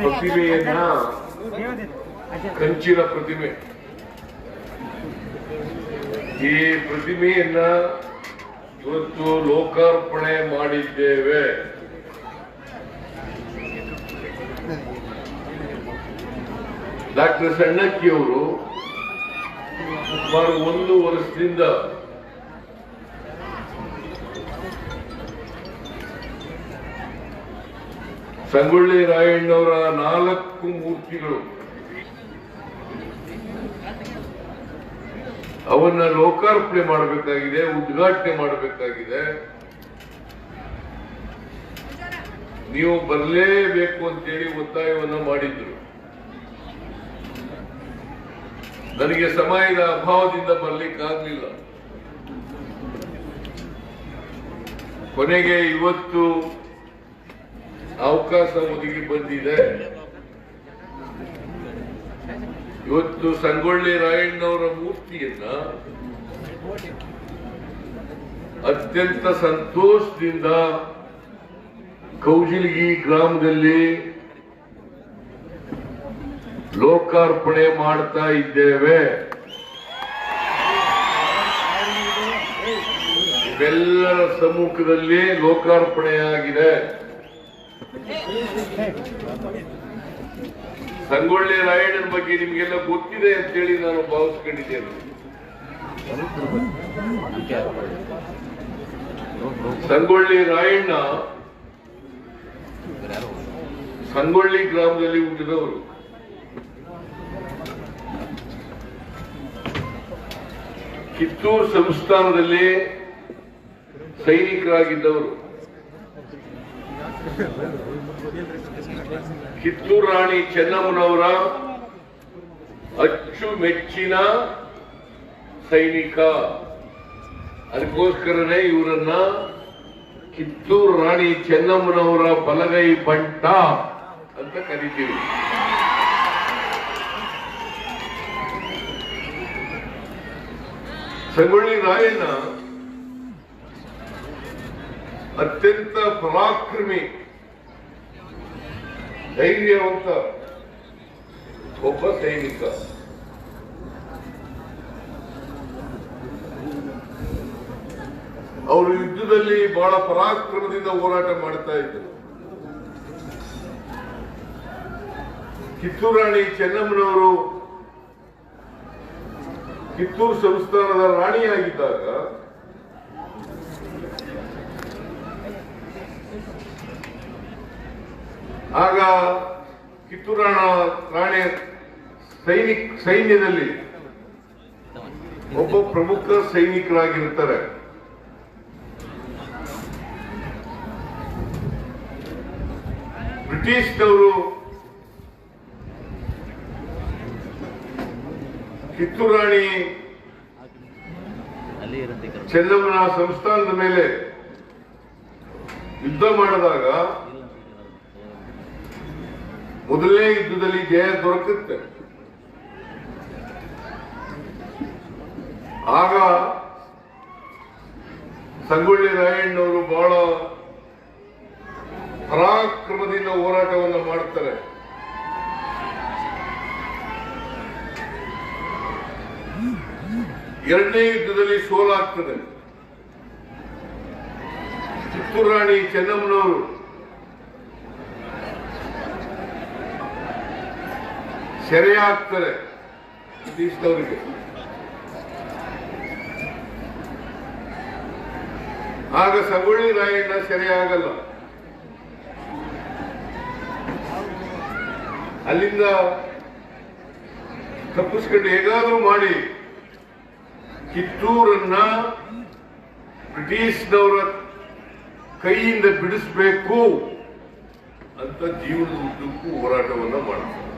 ಪ್ರತಿಮೆಯನ್ನ ಕಂಚಿನ ಪ್ರತಿಮೆ ಈ ಪ್ರತಿಮೆಯನ್ನ ಇವತ್ತು ಲೋಕಾರ್ಪಣೆ ಮಾಡಿದ್ದೇವೆ. ಡಾಕ್ಟರ್ ಸಣ್ಣಕ್ಕಿಯವರು ಸುಮಾರು ಒಂದು ವರ್ಷದಿಂದ ಸಂಗೊಳ್ಳಿ ರಾಯಣ್ಣವರ ನಾಲ್ಕು ಮೂರ್ತಿಗಳು. ಅವನ್ನ ಲೋಕಾರ್ಪಣೆ ಮಾಡಬೇಕಾಗಿದೆ, ಉದ್ಘಾಟನೆ ಮಾಡಬೇಕಾಗಿದೆ. ನೀವು ಬರಲೇಬೇಕು ಅಂತೇಳಿ ಒತ್ತಾಯವನ್ನ ಮಾಡಿದ್ರು. ನನಗೆ ಸಮಯದ ಅಭಾವದಿಂದ ಬರಲಿಕ್ಕಾಗಲಿಲ್ಲ. ಕೊನೆಗೆ ಇವತ್ತು ಅವಕಾಶ ಒದಗಿ ಬಂದಿದೆ. ಇವತ್ತು ಸಂಗೊಳ್ಳಿ ರಾಯಣ್ಣವರ ಮೂರ್ತಿಯನ್ನ ಅತ್ಯಂತ ಸಂತೋಷದಿಂದ ಕೌಜಿಲ್ಗಿ ಗ್ರಾಮದಲ್ಲಿ ಲೋಕಾರ್ಪಣೆ ಮಾಡ್ತಾ ಇದ್ದೇವೆ. ಇವೆಲ್ಲರ ಸಮ್ಮುಖದಲ್ಲಿ ಲೋಕಾರ್ಪಣೆಯಾಗಿದೆ. ಸಂಗೊಳ್ಳಿ ರಾಯಣ್ಣನ ಬಗ್ಗೆ ನಿಮ್ಗೆಲ್ಲ ಗೊತ್ತಿದೆ ಅಂತೇಳಿ ನಾನು ಭಾವಿಸ್ಕೊಂಡಿದ್ದೇನೆ ಸಂಗೊಳ್ಳಿ ರಾಯಣ್ಣ ಸಂಗೊಳ್ಳಿ ಗ್ರಾಮದಲ್ಲಿ ಹುಟ್ಟಿದವರು. ಕಿತ್ತೂರು ಸಂಸ್ಥಾನದಲ್ಲಿ ಸೈನಿಕರಾಗಿದ್ದವರು. ಕಿತ್ತೂರು ರಾಣಿ ಚೆನ್ನಮ್ಮನವರ ಅಚ್ಚುಮೆಚ್ಚಿನ ಸೈನಿಕ. ಅದಕ್ಕೋಸ್ಕರನೇ ಇವರನ್ನ ಕಿತ್ತೂರು ರಾಣಿ ಚೆನ್ನಮ್ಮನವರ ಬಲಗೈ ಬಂಟ ಅಂತ ಕರಿತೀವಿ. ಸಂಗೊಳ್ಳಿ ರಾಯಣ್ಣ ಅತ್ಯಂತ ಪರಾಕ್ರಮಿ, ಧೈರ್ಯವಂತ ಒಬ್ಬ ಸೈನಿಕ. ಅವರು ಯುದ್ಧದಲ್ಲಿ ಬಹಳ ಪರಾಕ್ರಮದಿಂದ ಹೋರಾಟ ಮಾಡ್ತಾ ಇದ್ದರು. ಕಿತ್ತೂರು ರಾಣಿ ಚೆನ್ನಮ್ಮನವರು ಕಿತ್ತೂರು ಸಂಸ್ಥಾನದ ರಾಣಿಯಾಗಿದ್ದಾಗ ಆಗ ಕಿತ್ತೂರಾಣ ರಾಣಿ ಸೈನಿಕ್ ಸೈನ್ಯದಲ್ಲಿ ಒಬ್ಬ ಪ್ರಮುಖ ಸೈನಿಕರಾಗಿರ್ತಾರೆ ಬ್ರಿಟಿಷ್ನವರು ಕಿತ್ತೂರು ರಾಣಿ. ಚೆನ್ನಮ್ಮನ ಸಂಸ್ಥಾನದ ಮೇಲೆ ಯುದ್ಧ ಮಾಡಿದಾಗ ಮೊದಲನೇ ಯುದ್ಧದಲ್ಲಿ ಜಯ ದೊರಕುತ್ತೆ. ಆಗ ಸಂಗೊಳ್ಳಿ ರಾಯಣ್ಣವರು ಬಹಳ ಪರಾಕ್ರಮದಿಂದ ಹೋರಾಟವನ್ನು ಮಾಡ್ತಾರೆ. ಎರಡನೇ ಯುದ್ಧದಲ್ಲಿ ಸೋಲಾಗ್ತದೆ. ಕಿತ್ತೂರು ರಾಣಿ ಚೆನ್ನಮ್ಮನವರು ಸೆರೆಯಾಗ್ತಾರೆ. ಬ್ರಿಟಿಷ್ನವರಿಗೆ ಆಗ ಸಗುಳಿ ರಾಯಣ್ಣ ಸೆರೆಯಾಗಲ್ಲ. ಅಲ್ಲಿಂದ ತಪ್ಪಿಸ್ಕೊಂಡು ಹೇಗಾದ್ರೂ ಮಾಡಿ ಕಿತ್ತೂರನ್ನ ಬ್ರಿಟಿಷ್ನವರ ಕೈಯಿಂದ ಬಿಡಿಸ್ಬೇಕು ಅಂತ ಜೀವನದ ಉದ್ದಕ್ಕೂ ಹೋರಾಟವನ್ನ ಮಾಡ್ತಾರೆ.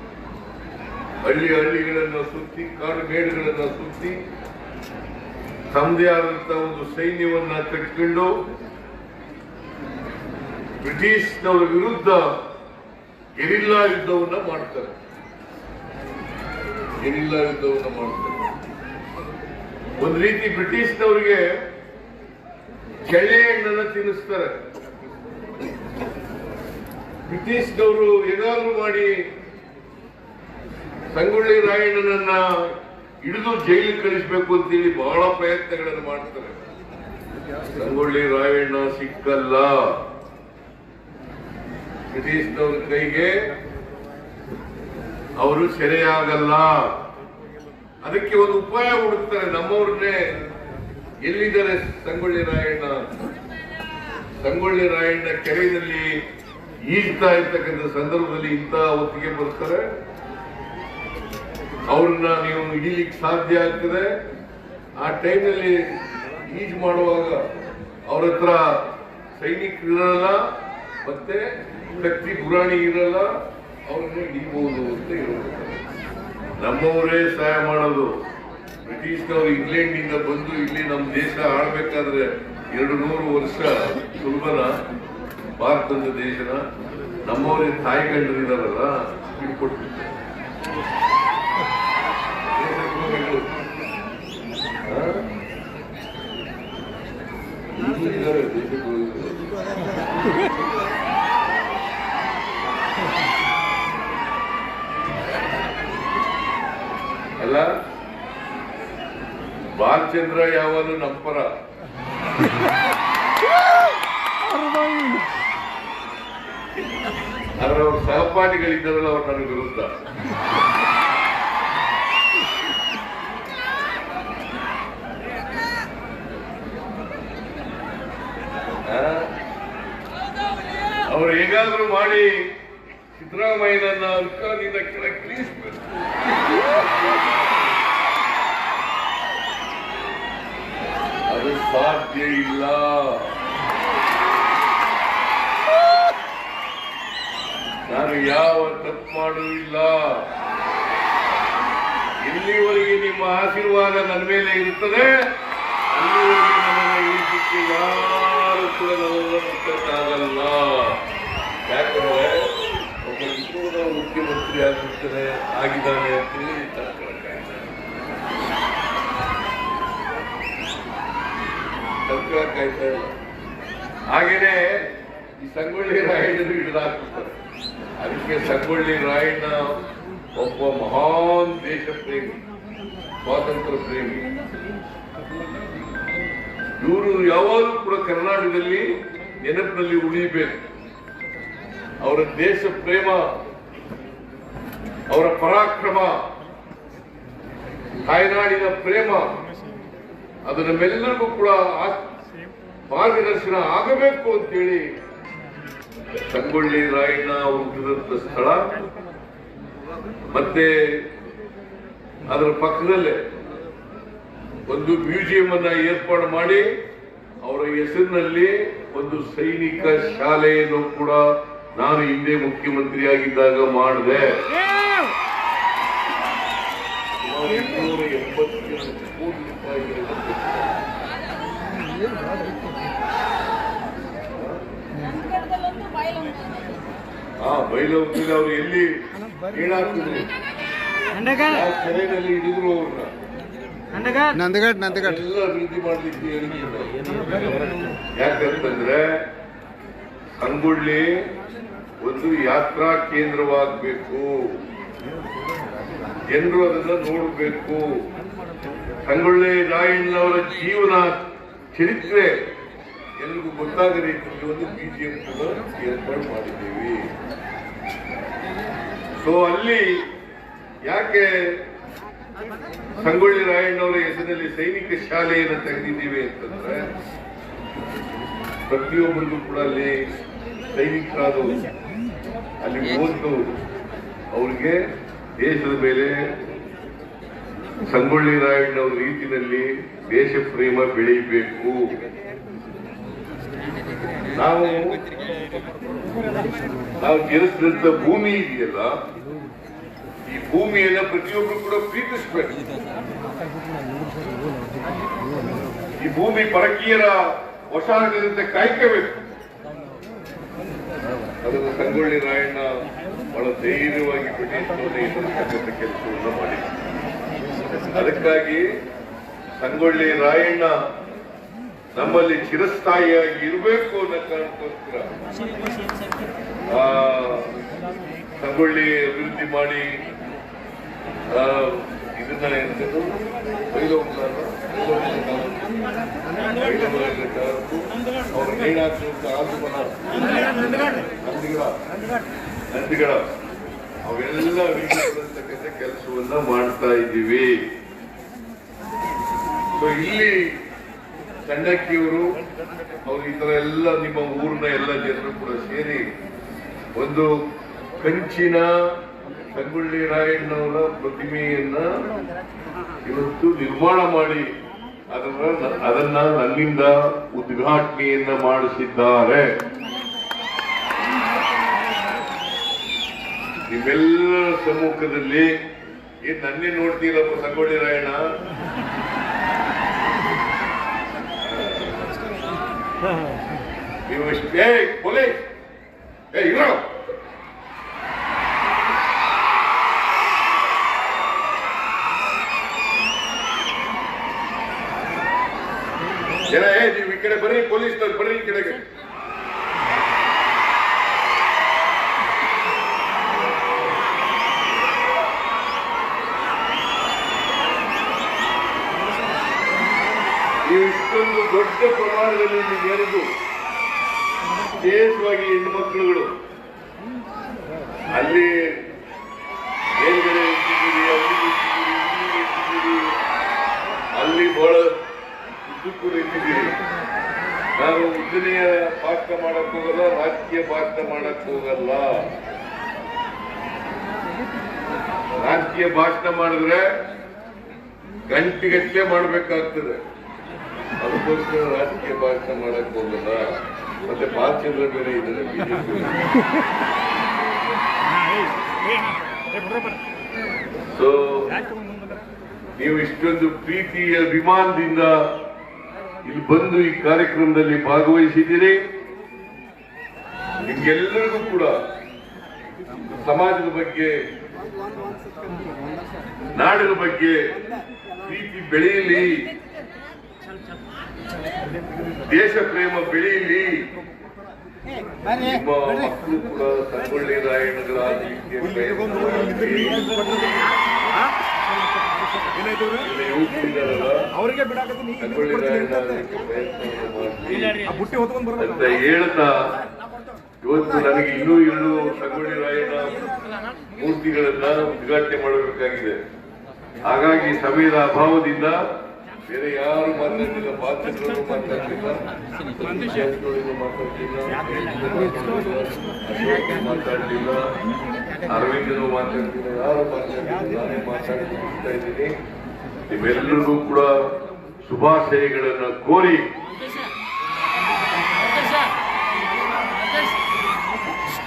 ಹಳ್ಳಿ ಹಳ್ಳಿಗಳನ್ನ ಸುತ್ತಿ ಕಾಡು ಮೇಡುಗಳನ್ನ ಸುತ್ತಿ ತಮ್ಮದೇ ಆದಂತಹ ಒಂದು ಸೈನ್ಯವನ್ನ ಕಟ್ಕೊಂಡು ಬ್ರಿಟಿಷ್ನವರ ವಿರುದ್ಧ ಗೆರಿಲ್ಲಾ ಯುದ್ಧವನ್ನ ಮಾಡ್ತಾರೆ. ಗೆರಿಲ್ಲಾ ಯುದ್ಧವನ್ನ ಮಾಡ್ತಾರೆ. ಒಂದು ರೀತಿ ಬ್ರಿಟಿಷ್ನವರಿಗೆ ಕೆಳೆ ಹಣ್ಣನ್ನು ತಿನ್ನಿಸ್ತಾರೆ. ಬ್ರಿಟಿಷ್ನವರು ಏನಾದ್ರು ಮಾಡಿ ಸಂಗೊಳ್ಳಿ ರಾಯಣ್ಣನನ್ನ ಹಿಡಿದು ಜೈಲಿಗೆ ಕಳಿಸ್ಬೇಕು ಅಂತೇಳಿ ಬಹಳ ಪ್ರಯತ್ನಗಳನ್ನು ಮಾಡ್ತಾರೆ ಸಂಗೊಳ್ಳಿ ರಾಯಣ್ಣ ಸಿಕ್ಕಲ್ಲ. ಬ್ರಿಟಿಷ್ನವ್ರ ಕೈಗೆ ಅವರು ಸೆರೆಯಾಗಲ್ಲ. ಅದಕ್ಕೆ ಒಂದು ಉಪಾಯ ಹುಡುಕ್ತಾರೆ. ನಮ್ಮವ್ರನ್ನೇ ಎಲ್ಲಿದ್ದಾರೆ ಸಂಗೊಳ್ಳಿ ರಾಯಣ್ಣ? ಸಂಗೊಳ್ಳಿ ರಾಯಣ್ಣ ಕೆರೆಯಲ್ಲಿ ಈಜ್ತಾ ಇರ್ತಕ್ಕಂಥ ಸಂದರ್ಭದಲ್ಲಿ ಇಂತಹ ಒತ್ತಿಗೆ ಬರ್ತಾರೆ. ಅವ್ರನ್ನ ನೀವು ಹಿಡೀಲಿಕ್ಕೆ ಸಾಧ್ಯ ಆಗ್ತದೆ. ಆ ಟೈಮಲ್ಲಿ ಈಜ್ ಮಾಡುವಾಗ ಅವ್ರ ಹತ್ರ ಸೈನಿಕ ಇರಲ್ಲ, ಮತ್ತೆ ಶಕ್ತಿ ಗುರಾಣಿ ಇರಲ್ಲ, ಅವ್ರನ್ನ ಹಿಡಿಬಹುದು ಅಂತ ಇರೋದು. ನಮ್ಮವರೇ ಸಹಾಯ ಮಾಡೋದು. ಬ್ರಿಟಿಷ್ನವರು ಇಂಗ್ಲೆಂಡಿಂದ ಬಂದು ಇಲ್ಲಿ ನಮ್ಮ ದೇಶ ಆಳ್ಬೇಕಾದ್ರೆ ಎರಡು ನೂರು ವರ್ಷ ಸುಲಭನ ಭಾರತದ ದೇಶನ. ನಮ್ಮವರೇ ತಾಯಿ ಇರಲ್ಲ ಬಿಟ್ಕೊಟ್ಬಿಟ್ಟು ಅಲ್ಲ ಬಾಲಚಂದ್ರ ಯಾವಾಗಲೂ ನಮ್ಮ ಪರ? ಆದ್ರೆ ಅವ್ರ ಸಹಪಾಠಿಗಳಿದ್ದಾರಲ್ಲ ಅವ್ರು ನನಗೆ ವಿರುದ್ಧ ಆ? ಅವ್ರು ಹೇಗಾದ್ರೂ ಮಾಡಿ ಸಿದ್ದರಾಮಯ್ಯನನ್ನ ಅಧಿಕಾರದಿಂದ ಕೆಳಗೆ ಇಳಿಸ್ಬೇಕು ಅದು ಸಾಧ್ಯ ಇಲ್ಲ. ನಾನು ಯಾವ ತಪ್ಪು ಮಾಡುವುದಿಲ್ಲ ಇಲ್ಲಿವರೆಗೆ ನಿಮ್ಮ ಆಶೀರ್ವಾದ ನನ್ನ ಮೇಲೆ ಇರುತ್ತದೆ. ಅಲ್ಲಿವರೆಗೆ ಈ ಇಳಿಸಲಿಕ್ಕೆ ಯಾರು ಕೂಡ ನನ್ನನ್ನು ಮುಟ್ಟಕ್ಕಾಗಲ್ಲ ಯಾಕಂದ್ರೆ ಒಬ್ಬ ಇಬ್ಬರು ಮುಖ್ಯಮಂತ್ರಿ ಆಗಿರ್ತಾನೆ ಆಗಿದ್ದಾನೆ ಅಂತೇಳಿ. ತಡ್ಕೊಳಕ್ಕಾಯ್ತಾ ಇಲ್ಲ. ಹಾಗೇನೆ ಈ ಸಂಗೊಳ್ಳಿ ರಾಯಣ್ಣನು ಹಿಡಿದಾಕ್ಬಿಡ್ತಾರೆ ಅದಕ್ಕೆ ಸಂಗೊಳ್ಳಿ ರಾಯಣ್ಣ ಒಬ್ಬ ಮಹಾನ್ ದೇಶ ಪ್ರೇಮಿ ಸ್ವಾತಂತ್ರ್ಯ ಪ್ರೇಮಿ. ಇವರು ಯಾವಾಗಲೂ ಕೂಡ ಕರ್ನಾಟಕದಲ್ಲಿ ನೆನಪಿನಲ್ಲಿ ಉಳಿಬೇಕು. ಅವರ ದೇಶ ಪ್ರೇಮ, ಅವರ ಪರಾಕ್ರಮ, ತಾಯ್ನಾಡಿನ ಪ್ರೇಮ, ಅದು ನಮ್ಮೆಲ್ಲರಿಗೂ ಕೂಡ ಮಾರ್ಗದರ್ಶನ ಆಗಬೇಕು ಅಂತೇಳಿ ಸಂಗೊಳ್ಳಿ ರಾಯಣ್ಣ ಹುಟ್ಟಿದಂತ ಸ್ಥಳ. ಮತ್ತೆ ಅದರ ಪಕ್ಕದಲ್ಲೇ ಒಂದು ಮ್ಯೂಸಿಯಂ ಅನ್ನ ಏರ್ಪಾಡು ಮಾಡಿ ಅವರ ಹೆಸರಿನಲ್ಲಿ ಒಂದು ಸೈನಿಕ ಶಾಲೆಯನ್ನು ಕೂಡ ನಾನು ಹಿಂದೆ ಮುಖ್ಯಮಂತ್ರಿಯಾಗಿದ್ದಾಗ ಮಾಡಿದೆ. ಕೋಟಿ ಆ ಬೈಲಹೊತ್ತಿಗೆ ಅವರು ಎಲ್ಲಿ ಏನಾಗ್ತಿದ್ರು? ಕೆರೆಯಲ್ಲಿ ಹಿಡಿದ್ರು ಅವ್ರನ್ನ. ನಂದಗಡ್. ನಂದಗಡ್ ಎಲ್ಲ ಅಭಿವೃದ್ಧಿ ಮಾಡಲಿಕ್ಕೆ. ಯಾಕಂತಂದ್ರೆ ಸಂಗೊಳ್ಳಿ ಒಂದು ಯಾತ್ರಾ ಕೇಂದ್ರವಾಗಬೇಕು. ಜನರು ಅದನ್ನ ನೋಡಬೇಕು. ಸಂಗೊಳ್ಳಿ ರಾಯಣ್ಣವರ ಜೀವನ ಚರಿತ್ರೆ ಎಲ್ರಿಗೂ ಗೊತ್ತಾಗ ರೀತಿಯಲ್ಲಿ ಒಂದು ಬಿಜೆಪಿ ಏರ್ಪಾಡು ಮಾಡಿದ್ದೀವಿ. ಸೊ ಅಲ್ಲಿ ಯಾಕೆ ಸಂಗೊಳ್ಳಿ ರಾಯಣ್ಣವರ ಹೆಸರಿನಲ್ಲಿ ಸೈನಿಕ ಶಾಲೆಯನ್ನು ತೆಗೆದಿದ್ದೀವಿ ಅಂತಂದ್ರೆ, ಪ್ರತಿಯೊಬ್ಬರಿಗೂ ಕೂಡ ಅಲ್ಲಿ ಸೈನಿಕರಾದವರು ಅಲ್ಲಿ ಓದು ಅವರಿಗೆ ದೇಶದ ಮೇಲೆ ಸಂಗೊಳ್ಳಿ ರಾಯಣ್ಣವ್ರ ರೀತಿಯಲ್ಲಿ ದೇಶ ಪ್ರೇಮ ಬೆಳೆಯಬೇಕು. ನಾವು ನಾವು ಜನಿಸಿದಂತ ಭೂಮಿ ಇದೆಯಲ್ಲ, ಈ ಭೂಮಿಯನ್ನ ಪ್ರತಿಯೊಬ್ಬರು ಕೂಡ ಪ್ರೀತಿಸ್ಬೇಕು. ಈ ಭೂಮಿ ಪರಕೀಯರ ವಶಾಗದಂತೆ ಕಾಯ್ಕೋಬೇಕು. ಅದನ್ನು ಸಂಗೊಳ್ಳಿ ರಾಯಣ್ಣ ಬಹಳ ಧೈರ್ಯವಾಗಿ ಬ್ರಿಟಿಷ್ ಕೆಲಸವನ್ನು ಮಾಡಿದ್ದಾರೆ ಅದಕ್ಕಾಗಿ ಸಂಗೊಳ್ಳಿ ರಾಯಣ್ಣ ನಮ್ಮಲ್ಲಿ ಚಿರಸ್ಥಾಯಿಯಾಗಿ ಇರಬೇಕು ಅನ್ನೋ ಕಾರಣಕ್ಕೋಸ್ಕರ ಆ, ಸಂಗೊಳ್ಳಿ ಅಭಿವೃದ್ಧಿ ಮಾಡಿ ಆ, ಇದನ್ನ ಅವರು ಬೈಲಹೊಂಗಲ ಅವ್ರ ನೇಣಾಕ್ಸೋಕೆ ಆಗುಮನ ನಂದಿಗಳ ನಂದಿಗಳ ಅವೆಲ್ಲ ವೀಕ್ಷಿಸತಕ್ಕಂಥ ಕೆಲಸವನ್ನ ಮಾಡ್ತಾ ಇದ್ದೀವಿ. ಸೊ ಇಲ್ಲಿ ಚಂಡಕ್ಕಿಯವರು ಅವ್ರು ಈ ತರ ಎಲ್ಲ ನಿಮ್ಮ ಊರಿನ ಎಲ್ಲ ಜನರು ಕೂಡ ಸೇರಿ ಒಂದು ಕಂಚಿನ ಸಂಗೊಳ್ಳಿ ರಾಯಣ್ಣವರ ಪ್ರತಿಮೆಯನ್ನ ಇವತ್ತು ನಿರ್ಮಾಣ ಮಾಡಿ ಅದನ್ನ ಅದನ್ನ ನನ್ನಿಂದ ಉದ್ಘಾಟನೆಯನ್ನ ಮಾಡಿಸಿದ್ದಾರೆ. ನಿಮ್ಮೆಲ್ಲರ ಸಮ್ಮುಖದಲ್ಲಿ ಏನ್ ನನ್ನೇ ನೋಡ್ತೀರಪ್ಪ ಸಂಗೊಳ್ಳಿ ರಾಯಣ್ಣ? ನೀವು ಇಷ್ಟೇ ಕೊಲೆ ಏ ಇರೋ ಜನ ಏ ನೀವು ಈ ಕಡೆ ಬರ್ರಿ ಪೊಲೀಸ್ ಬರ್ರಿ ಈ ಕಡೆಗೆ. ನೀವು ಇಷ್ಟೊಂದು ದೊಡ್ಡ ಪ್ರಮಾಣದಲ್ಲಿ ನೆರೆದು ವಿಶೇಷವಾಗಿ ಹೆಣ್ಣುಮಕ್ಕಳುಗಳು ಅಲ್ಲಿ ನಾನು ಪಾತ್ರ ಮಾಡಕ್ ಹೋಗಲ್ಲ, ರಾಜಕೀಯ ಭಾಷಣ ಮಾಡಕ್ ಹೋಗಲ್ಲ. ರಾಜಕೀಯ ಭಾಷಣ ಮಾಡಿದ್ರೆ ಗಂಟೆಗಟ್ಟಲೆ ಮಾಡ್ಬೇಕಾಗ್ತದೆ. ಅದಕ್ಕೋಸ್ಕರ ರಾಜಕೀಯ ಭಾಷಣ ಮಾಡಕ್ ಹೋಗಲ್ಲ. ಮತ್ತೆ ಬಾಲಚಂದ್ರ ಬೇರೆ ಇದ್ದಾರೆ ಸೊ ನೀವು ಇಷ್ಟೊಂದು ಪ್ರೀತಿಯ ಅಭಿಮಾನದಿಂದ ಇಲ್ಲಿ ಬಂದು ಈ ಕಾರ್ಯಕ್ರಮದಲ್ಲಿ ಭಾಗವಹಿಸಿದ್ದೀರಿ. ನಿಮ್ಗೆಲ್ಲರಿಗೂ ಕೂಡ ಸಮಾಜದ ಬಗ್ಗೆ, ನಾಡಿನ ಬಗ್ಗೆ ಪ್ರೀತಿ ಬೆಳೆಯಲಿ. ದೇಶ ಪ್ರೇಮ ಬೆಳೆಯಲಿ. ಮಕ್ಕಳು ಕೂಡ ಸಂಗೊಳ್ಳಿ ರಾಯಣ್ಣಗಳ ಅವರಿಗೆ ಬಿಡಾಕತ್ತೀನಿ ಬುಟ್ಟಿ ಹೊತ್ಕೊಂಡ್ ಹೇಳ್ತಾ ಇವತ್ತು ನನಗೆ ಇನ್ನೂ ಎರಡು ಸಂಗೊಳ್ಳಿ ರಾಯಣ್ಣ ಮೂರ್ತಿಗಳನ್ನ ಉದ್ಘಾಟನೆ ಮಾಡಬೇಕಾಗಿದೆ. ಹಾಗಾಗಿ ಸಮಯದ ಅಭಾವದಿಂದ ಬೇರೆ ಯಾರು ಮಾತಾಡಲಿಲ್ಲ ಪಾತ್ರಗಳನ್ನು ಮಾತಾಡಲಿಲ್ಲ. ಮಾತಾಡಲಿಲ್ಲ ಮಾತಾಡ್ತಿಲ್ಲ ಅರವಿಂದನು ಮಾತಾಡ್ತೀನಿ ಯಾರು ಮಾತಾಡ್ತಾ ನಿಮ್ಮೆಲ್ಲರಿಗೂ ಕೂಡ ಶುಭಾಶಯಗಳನ್ನು ಕೋರಿ.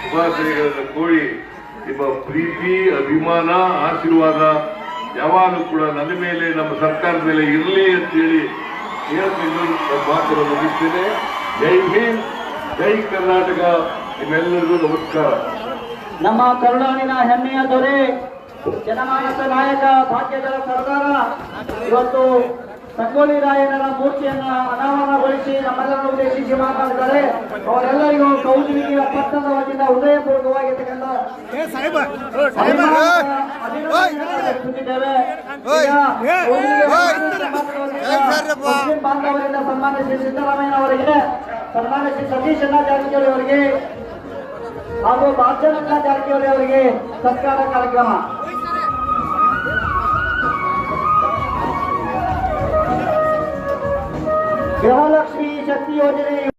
ಶುಭಾಶಯಗಳನ್ನು ಕೋರಿ ನಿಮ್ಮ ಪ್ರೀತಿ, ಅಭಿಮಾನ, ಆಶೀರ್ವಾದ ಯಾವಾಗಲೂ ಕೂಡ ನನ್ನ ಮೇಲೆ, ನಮ್ಮ ಸರ್ಕಾರದ ಮೇಲೆ ಇರಲಿ ಅಂತೇಳಿ ಹೇಳ್ತಿದ್ದು ಮಾತ್ರ ಮಾತನ್ನು ಮುಗಿಸ್ತೇನೆ. ಜೈ ಹಿಂದ್, ಜೈ ಕರ್ನಾಟಕ. ನಿಮ್ಮೆಲ್ಲರಿಗೂ ನಮಸ್ಕಾರ. ನಮ್ಮ ಕರುಣಾನಿನ ಹೆಮ್ಮೆಯ ದೊರೆ ಜನಮಾನಸ ನಾಯಕ ಭಾಗ್ಯದ ಸರ್ದಾರ. ಇವತ್ತು ಸಂಗೊಳ್ಳಿ ರಾಯನರ ಮೂರ್ತಿಯನ್ನ ಅನಾವರಣಗೊಳಿಸಿ ನಮ್ಮೆಲ್ಲರನ್ನು ಉದ್ದೇಶಿಸಿ ಮಾತನಾಡಿದ್ದಾರೆ ಅವರೆಲ್ಲರಿಗೂ ಕೌಜುವಿನ ಪಟ್ಟದ ವತಿಯಿಂದ ಹೃದಯಪೂರ್ವಕವಾಗಿರ್ತಕ್ಕಂಥ. ಮುಸ್ಲಿಂ ಬಾಂಧವರಿಂದ ಶ್ರೀ ಸಿದ್ದರಾಮಯ್ಯ ಅವರಿಗೆ ಸನ್ಮಾನಿಸಿ ಶ್ರೀ ಸತೀಶ್ ಅಣ್ಣ ಜಾರಕಿಹೊಳಿ ಅವರಿಗೆ ಹಾಗೂ ಬಾಲಚಂದ್ರ ಜಾರಕಿಹೊಳಿ ಅವರಿಗೆ ಸತ್ಕಾರ ಕಾರ್ಯಕ್ರಮ ಗೃಹಲಕ್ಷ್ಮಿ ಶಕ್ತಿ ಯೋಜನೆ